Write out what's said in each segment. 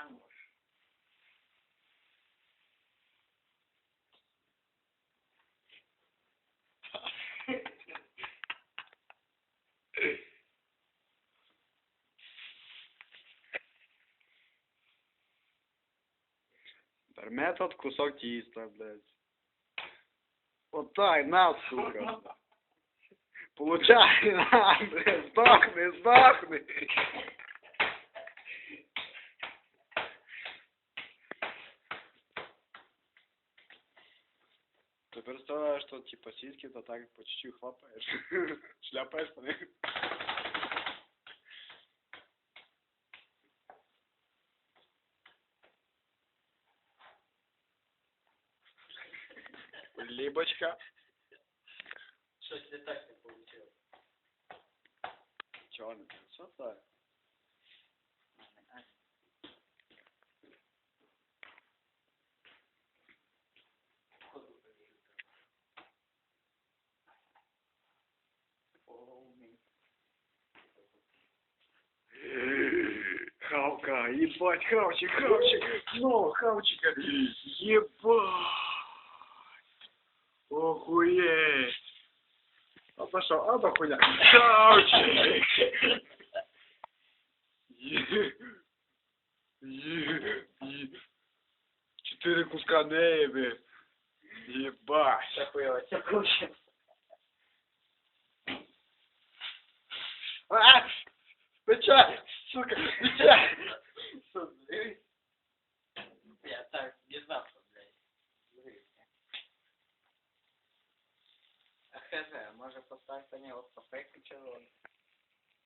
Ангуш. Метод кусок тіста, блядь. Вот так, на, сука. Получай, на, блядь, здохни, здохни. Ты представляешь, что типа сиськи-то так по чуть-чуть хлопаешь, шляпаешь по них. Либочка. Щось не так не. Чё, не что так? Ебать, хавчик, хавчик, снова хавчика, ебать, охуеть. А пошел, а то хуйня, хавчик. Четыре куска неби, ебать. Хуйово, це. А! Печаль, сука, печаль. Хз, може поставити на нього попейку червону?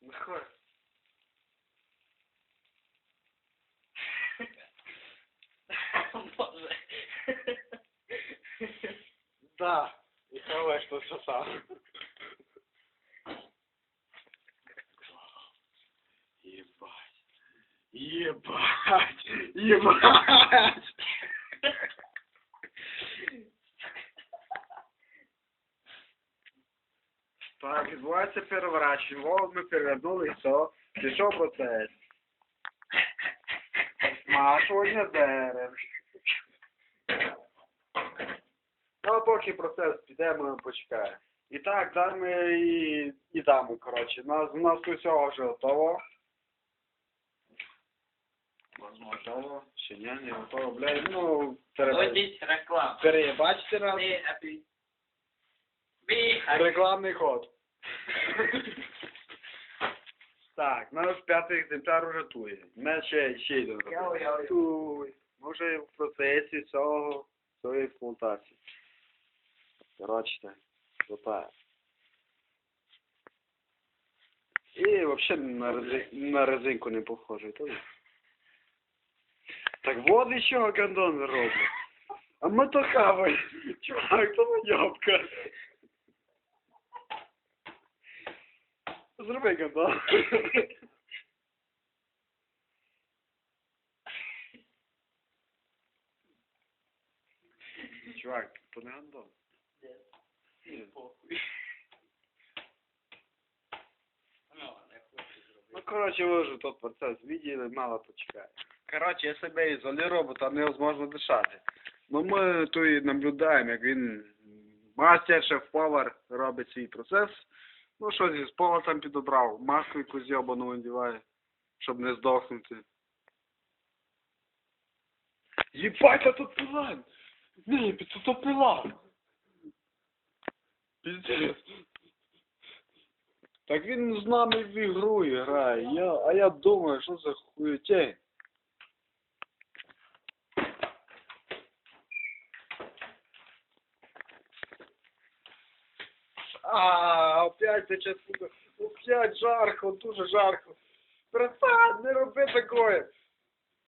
Нахуй. Боже. Да, и хавай, что все сам. Ебать. Ебать. Ебать. Так, відбувається переворачення. Вовк ми перевернули і все. Пішов процес. Смашування дерев. Ну, а поки процес піде, ми почекаємо. І так, да, ми і, і дамо, коротше. У нас, у нас усього вже готово. Готово. Ще ні, не готово. Блядь, ну, пере... Ходіть реклама. перебачте раз. Рекламний ход. Так, наш п'ятий екземпляр уже тує. Ми ще, ще. Туй. Ми в процесі цього, цієї експлуатації. Коротше, так. Зотає. І взагалі на, рези... на резинку не похоже. То... Так вот из чого гандон роблять. А ми то хаваємо. Чувак, то найобка. Зроби гандон. Чувак, то не гандон. Похуй. Ну, не. Ну, короче, ви вже тот процес видели, мало почекає. Короче, я себе ізолював, бо там невозможно дишати. Ну, ми тут і наблюдаємо, як він мастер, шеф-повар робить свій процес. Ну, що зі пола там підобрав, маску якусь зйобану надіває, щоб не здохнути. Єбать, а тут пила! Ні, тут то пила! Так він з нами в ігру грає, я, а я думаю, що за хуєтень. А, опять сука, опять жарко, дуже жарко. Братан, не роби такое.